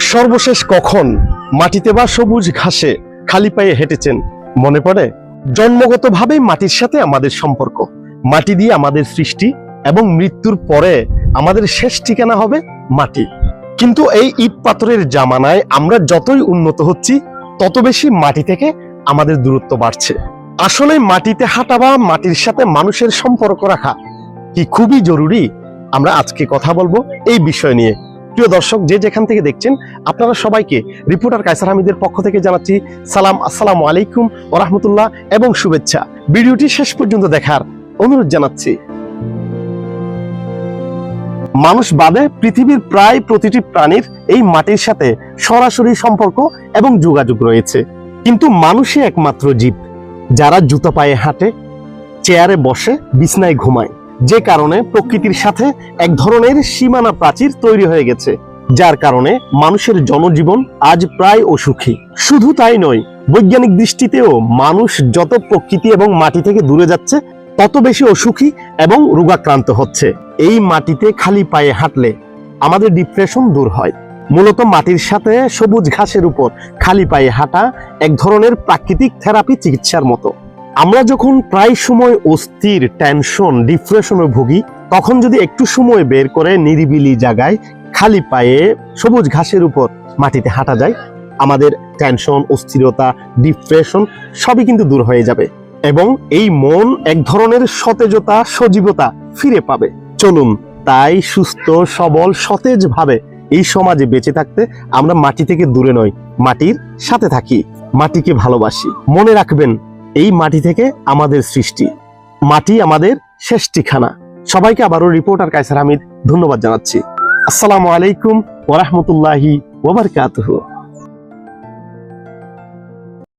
সর্বশেষ কখন মাটিতে বা সবুজ ঘাসে খালি পায়ে হেঁটেছেন? মনে পড়ে? জন্মগতভাবেই মাটির সাথে আমাদের সম্পর্ক। মাটি দিয়ে আমাদের সৃষ্টি এবং মৃত্যুর পরে আমাদের শেষ ঠিকানা হবে মাটি। কিন্তু এই ইট পাথরের জামানায় আমরা যতই উন্নত হচ্ছি, তত বেশি মাটি থেকে আমাদের দূরত্ব বাড়ছে। আসলে মাটিতে হাঁটা বা মাটির সাথে মানুষের সম্পর্ক রাখা কি খুবই জরুরি? আমরা আজকে কথা বলব এই বিষয় নিয়ে। প্রিয় দর্শক, যে যেখান থেকে দেখছেন, আপনারা সবাইকে রিপোর্টার কায়সার হামিদের পক্ষ থেকে জানাচ্ছি সালাম, আসসালামু আলাইকুম ও রহমতুল্লাহ এবং শুভেচ্ছা। ভিডিওটি শেষ পর্যন্ত দেখার অনুরোধ জানাচ্ছি। মানুষ বাদে পৃথিবীর প্রায় প্রতিটি প্রাণীর এই মাটির সাথে সরাসরি সম্পর্ক এবং যোগাযোগ রয়েছে। কিন্তু মানুষই একমাত্র জীব, যারা জুতো পায়ে হাঁটে, চেয়ারে বসে, বিছনায় ঘুমায়। যে কারণে প্রকৃতির সাথে এক ধরনের সীমানা প্রাচীর তৈরি হয়ে গেছে, যার কারণে মানুষের জনজীবন আজ প্রায় অসুখী। শুধু তাই নয়, বৈজ্ঞানিক দৃষ্টিতেও মানুষ যত প্রকৃতি এবং মাটি থেকে দূরে যাচ্ছে, তত বেশি অসুখী এবং রোগাক্রান্ত হচ্ছে। এই মাটিতে খালি পায়ে হাঁটলে আমাদের ডিপ্রেশন দূর হয়। মূলত মাটির সাথে সবুজ ঘাসের উপর খালি পায়ে হাঁটা এক ধরনের প্রাকৃতিক থেরাপি চিকিৎসার মতো। আমরা যখন প্রায় সময় অস্থির টেনশন ডিপ্রেশনে ভুগি, তখন যদি একটু সময় বের করে নিরিবিলি জায়গায়, খালি পায়ে সবুজ ঘাসের উপর মাটিতে হাঁটা যায়, আমাদের টেনশন অস্থিরতা ডিপ্রেশন সবই কিন্তু দূর হয়ে যাবে এবং এই মন এক ধরনের সতেজতা, সজীবতা ফিরে পাবে। চলুন তাই সুস্থ, সবল, সতেজ ভাবে এই সমাজে বেঁচে থাকতে আমরা মাটি থেকে দূরে নয় মাটির সাথে থাকি, মাটিকে ভালোবাসি। মনে রাখবেন এই মাটি থেকে আমাদের সৃষ্টি। মাটি আমাদের শেষ ঠিকানা। সবাইকে আবারও রিপোর্টার কায়সার হামিদ ধন্যবাদ জানাচ্ছি। আসসালামু আলাইকুম ওরহমতুল্লাহি ওবরকাতুহু